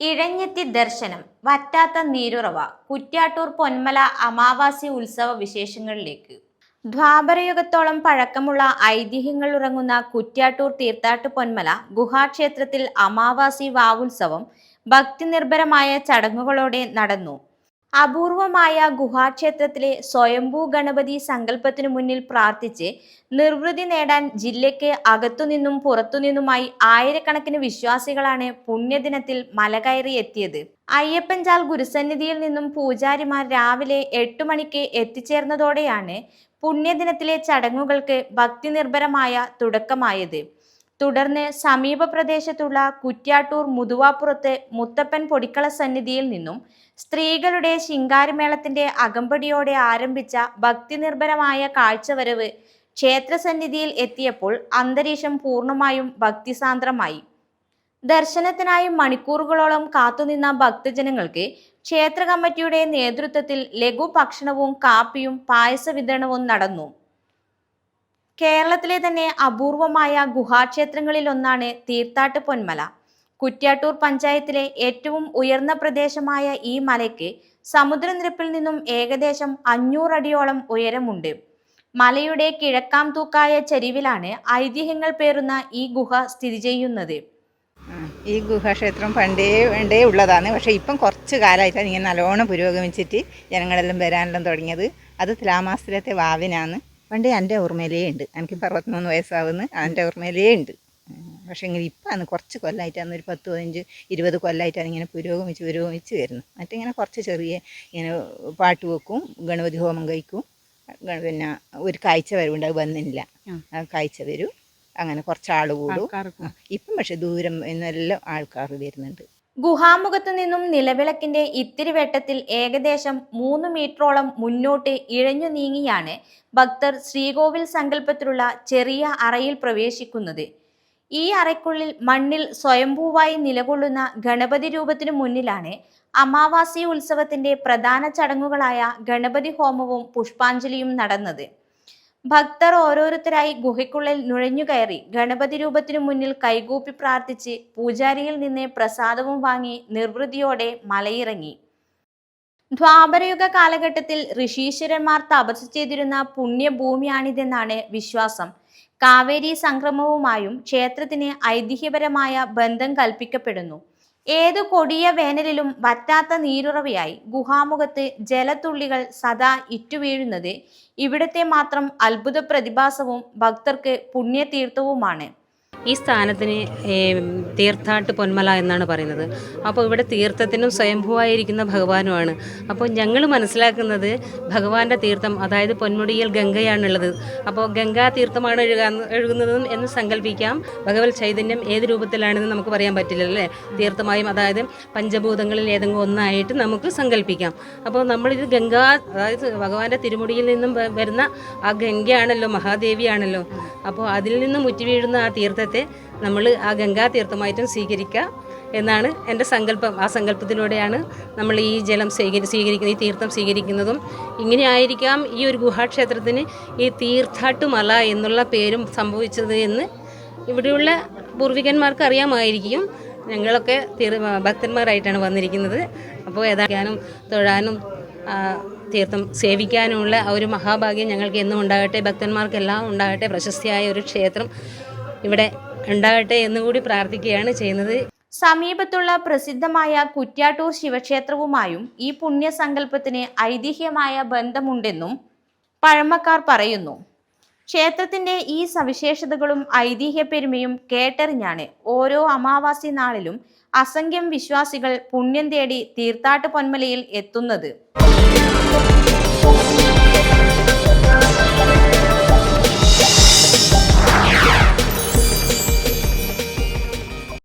ഇഴഞ്ഞെത്തി ദർശനം വറ്റാത്ത നീരുറവ കുറ്റ്യാട്ടൂർ പൊന്മല അമാവാസി ഉത്സവ വിശേഷങ്ങളിലേക്ക്. ദ്വാപരയുഗത്തോളം പഴക്കമുള്ള ഐതിഹ്യങ്ങൾ ഉറങ്ങുന്ന കുറ്റ്യാട്ടൂർ തീർത്ഥാട്ട് പൊന്മല ഗുഹാക്ഷേത്രത്തിൽ അമാവാസി വാവുത്സവം ഭക്തിനിർഭരമായ ചടങ്ങുകളോടെ നടന്നു. അപൂർവമായ ഗുഹാക്ഷേത്രത്തിലെ സ്വയംഭൂ ഗണപതി സങ്കല്പത്തിനു മുന്നിൽ പ്രാർത്ഥിച്ച് നിർവൃതി നേടാൻ ജില്ലയ്ക്ക് അകത്തുനിന്നും പുറത്തുനിന്നുമായി ആയിരക്കണക്കിന് വിശ്വാസികളാണ് പുണ്യദിനത്തിൽ മലകയറി എത്തിയത്. അയ്യപ്പൻചാൽ ഗുരുസന്നിധിയിൽ നിന്നും പൂജാരിമാർ രാവിലെ എട്ടു മണിക്ക് എത്തിച്ചേർന്നതോടെയാണ് പുണ്യദിനത്തിലെ ചടങ്ങുകൾക്ക് ഭക്തിനിർഭരമായ തുടക്കമായത്. തുടർന്ന് സമീപ പ്രദേശത്തുള്ള കുറ്റ്യാട്ടൂർ മുതുവാപ്പുറത്തെ മുത്തപ്പൻ പൊടിക്കള സന്നിധിയിൽ നിന്നും സ്ത്രീകളുടെ ശിങ്കാരമേളത്തിന്റെ അകമ്പടിയോടെ ആരംഭിച്ച ഭക്തിനിർഭരമായ കാഴ്ചവരവ് ക്ഷേത്രസന്നിധിയിൽ എത്തിയപ്പോൾ അന്തരീക്ഷം പൂർണമായും ഭക്തിസാന്ദ്രമായി. ദർശനത്തിനായി മണിക്കൂറുകളോളം കാത്തുനിന്ന ഭക്തജനങ്ങൾക്ക് ക്ഷേത്ര കമ്മിറ്റിയുടെ നേതൃത്വത്തിൽ ലഘു ഭക്ഷണവും കാപ്പിയും പായസ വിതരണവും നടന്നു. കേരളത്തിലെ തന്നെ അപൂർവമായ ഗുഹാക്ഷേത്രങ്ങളിൽ ഒന്നാണ് തീർത്ഥാട്ട് പൊന്മല. കുറ്റ്യാട്ടൂർ പഞ്ചായത്തിലെ ഏറ്റവും ഉയർന്ന പ്രദേശമായ ഈ മലയ്ക്ക് സമുദ്രനിരപ്പിൽ നിന്നും ഏകദേശം അഞ്ഞൂറടിയോളം ഉയരമുണ്ട്. മലയുടെ കിഴക്കാം തൂക്കായ ചരിവിലാണ് ഐതിഹ്യങ്ങൾ പേറുന്ന ഈ ഗുഹ സ്ഥിതി ചെയ്യുന്നത്. ഈ ഗുഹാക്ഷേത്രം പണ്ടേ വേണ്ടേ ഉള്ളതാണ്. പക്ഷേ ഇപ്പം കുറച്ച് കാലമായിട്ടാണ് ഇങ്ങനെ നല്ലോണം പുരോഗമിച്ചിട്ട് ജനങ്ങളെല്ലാം വരാനെല്ലാം തുടങ്ങിയത്. അത് തുലാമാസത്തിലത്തെ വാവിനാണ്. പണ്ടേ എന്റെ ഓർമ്മയിലേ ഉണ്ട്. എനിക്ക് അറുപത്തിമൂന്ന് വയസ്സാവുന്നു എന്റെ ഓർമ്മയിലേ ഉണ്ട്. പക്ഷേ ഇങ്ങനെ ഇപ്പം കുറച്ച് കൊല്ലമായിട്ടാണ് ഒരു പത്ത് പതിനഞ്ച് ഇരുപത് കൊല്ലമായിട്ടാണ് ഇങ്ങനെ പുരോഗമിച്ച് പുരോഗമിച്ച് വരുന്നത്. മറ്റിങ്ങനെ കുറച്ച് ചെറിയ ഇങ്ങനെ പാട്ട് വെക്കും ഗണപതി ഹോമം കഴിക്കും. പിന്നെ ഒരു കാഴ്ച വരവുണ്ട് അത് വന്നില്ല. ആ. കാഴ്ച വരും. അങ്ങനെ കുറച്ച് ആൾ കൂടും ഇപ്പം പക്ഷെ ദൂരം എന്നെല്ലാം ആൾക്കാർ വരുന്നുണ്ട്. ഗുഹാമുഖത്തു നിന്നും നിലവിളക്കിന്റെ ഇത്തിരി വെട്ടത്തിൽ ഏകദേശം മൂന്ന് മീറ്ററോളം മുന്നോട്ട് ഇഴഞ്ഞു നീങ്ങിയാണ് ഭക്തർ ശ്രീകോവിൽ സങ്കല്പത്തിലുള്ള ചെറിയ അറയിൽ പ്രവേശിക്കുന്നത്. ഈ അറയ്ക്കുള്ളിൽ മണ്ണിൽ സ്വയംഭൂവായി നിലകൊള്ളുന്ന ഗണപതി രൂപത്തിനു മുന്നിലാണ് അമാവാസി ഉത്സവത്തിന്റെ പ്രധാന ചടങ്ങുകളായ ഗണപതി ഹോമവും പുഷ്പാഞ്ജലിയും നടന്നത്. ഭക്തർ ഓരോരുത്തരായി ഗുഹയ്ക്കുള്ളിൽ നുഴഞ്ഞുകയറി ഗണപതി രൂപത്തിനു മുന്നിൽ കൈകൂപ്പി പ്രാർത്ഥിച്ച് പൂജാരിയിൽ നിന്ന് പ്രസാദവും വാങ്ങി നിർവൃതിയോടെ മലയിറങ്ങി. ദ്വാപരയുഗ കാലഘട്ടത്തിൽ ഋഷീശ്വരന്മാർ തപസ് ചെയ്തിരുന്ന പുണ്യഭൂമിയാണിതെന്നാണ് വിശ്വാസം. കാവേരി സംക്രമവുമായും ക്ഷേത്രത്തിന് ഐതിഹ്യപരമായ ബന്ധം കൽപ്പിക്കപ്പെടുന്നു. ഏതു കൊടിയ വേനലിലും വറ്റാത്ത നീരുറവയായി. ഗുഹാമുഖത്ത് ജലത്തുള്ളികൾ സദാ ഇറ്റുവീഴുന്നത് ഇവിടത്തെ മാത്രം അത്ഭുത പ്രതിഭാസവും ഭക്തർക്ക് പുണ്യതീർത്ഥവുമാണ്. ഈ സ്ഥാനത്തിന് തീർത്ഥാട്ട് പൊന്മല എന്നാണ് പറയുന്നത്. അപ്പോൾ ഇവിടെ തീർത്ഥത്തിനും സ്വയംഭൂവായിരിക്കുന്ന ഭഗവാനുമാണ്. അപ്പോൾ ഞങ്ങൾ മനസ്സിലാക്കുന്നത് ഭഗവാന്റെ തീർത്ഥം അതായത് പൊന്മുടിയിൽ ഗംഗയാണുള്ളത്. അപ്പോൾ ഗംഗാ തീർത്ഥമാണ് ഒഴുകാൻ എഴുകുന്നതെന്നും എന്ന് സങ്കല്പിക്കാം. ഭഗവത് ചൈതന്യം ഏത് രൂപത്തിലാണെന്ന് നമുക്ക് പറയാൻ പറ്റില്ല അല്ലേ? തീർത്ഥമായും അതായത് പഞ്ചഭൂതങ്ങളിൽ ഏതെങ്കിലും ഒന്നായിട്ട് നമുക്ക് സങ്കല്പിക്കാം. അപ്പോൾ നമ്മളിത് ഗംഗാ അതായത് ഭഗവാന്റെ തിരുമുടിയിൽ നിന്നും വരുന്ന ആ ഗംഗയാണല്ലോ മഹാദേവിയാണല്ലോ. അപ്പോൾ അതിൽ നിന്നും ഉറ്റി വീഴുന്ന ആ തീർത്ഥത്തെ നമ്മൾ ആ ഗംഗാ തീർത്ഥമായിട്ടും സ്വീകരിക്കുക എന്നാണ് എന്റെ സങ്കല്പം. ആ സങ്കല്പത്തിലൂടെയാണ് നമ്മൾ ഈ ജലം സ്വീകരി സ്വീകരിക്കുന്നത് ഈ തീർത്ഥം സ്വീകരിക്കുന്നതും. ഇങ്ങനെ ആയിരിക്കാം ഈ ഒരു ഗുഹാക്ഷേത്രത്തിന് ഈ തീർത്ഥാട്ടുമല എന്നുള്ള പേരും സംഭവിച്ചത് എന്ന് ഇവിടെയുള്ള പൂർവികന്മാർക്ക് അറിയാമായിരിക്കും. ഞങ്ങളൊക്കെ തീർ ഭക്തന്മാരായിട്ടാണ് വന്നിരിക്കുന്നത്. അപ്പോൾ ഏതാക്കാനും തൊഴാനും തീർത്ഥം സേവിക്കാനുമുള്ള ആ ഒരു മഹാഭാഗ്യം ഞങ്ങൾക്ക് എന്നും ഉണ്ടാകട്ടെ. ഭക്തന്മാർക്കെല്ലാം ഉണ്ടാകട്ടെ. പ്രശസ്തിയായ ഒരു ക്ഷേത്രം ഇവിടെ ഉണ്ടാകട്ടെ എന്നുകൂടി പ്രാർത്ഥിക്കുകയാണ് ചെയ്യുന്നത്. സമീപത്തുള്ള പ്രസിദ്ധമായ കുറ്റ്യാട്ടൂർ ശിവക്ഷേത്രവുമായും ഈ പുണ്യസങ്കല്പത്തിന് ഐതിഹ്യമായ ബന്ധമുണ്ടെന്നും പഴമക്കാർ പറയുന്നു. ക്ഷേത്രത്തിന്റെ ഈ സവിശേഷതകളും ഐതിഹ്യപ്പെരുമയും കേട്ടറിഞ്ഞാണ് ഓരോ അമാവാസി നാളിലും അസംഖ്യം വിശ്വാസികൾ പുണ്യം തേടി തീർത്ഥാട്ട് പൊന്മലയിൽ എത്തുന്നത്.